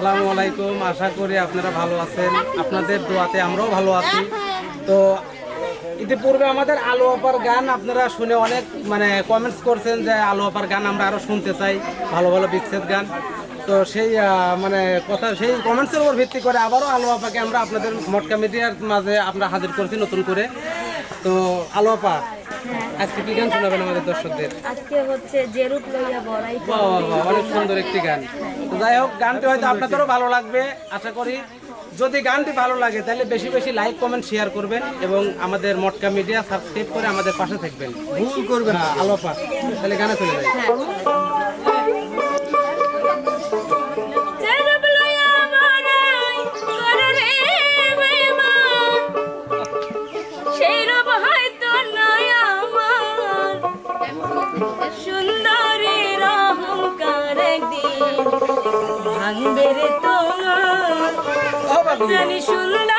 আসসালামু আলাইকুম। আশা করি আপনারা ভালো আছেন। আপনাদের দোয়াতে আমরাও ভালো আছি। তো ইতিপূর্বে আমাদের আলো আপার গান আপনারা শুনে অনেক মানে কমেন্টস করছেন যে আলো আপার গান আমরা আরও শুনতে চাই। ভালো ভালো বিচ্ছেদ গান। তো সেই মানে কথা, সেই কমেন্টসের উপর ভিত্তি করে আবারও আলো আপাকে আমরা আপনাদের মটকা মিডিয়ার মাঝে আমরা হাজির করছি নতুন করে। তো আলো আপা আজকে কি গান শোনাবেন আমাদের দর্শকদের? আজকে হচ্ছে যে রূপ লইয়া বড়াই বাহ, বাহ, বাহ, অনেক সুন্দর একটি গান। তো যাই হোক গানটি হয়তো আপনাদেরও ভালো লাগবে আশা করি। যদি গানটি ভালো লাগে তাহলে বেশি বেশি লাইক কমেন্ট শেয়ার করবেন এবং আমাদের মটকা মিডিয়া সাবস্ক্রাইব করে আমাদের পাশে থাকবেন। ভুল করবেন না। আলোপা তাহলে গানে চলে যাই। রে তোমার জানি সুন্দর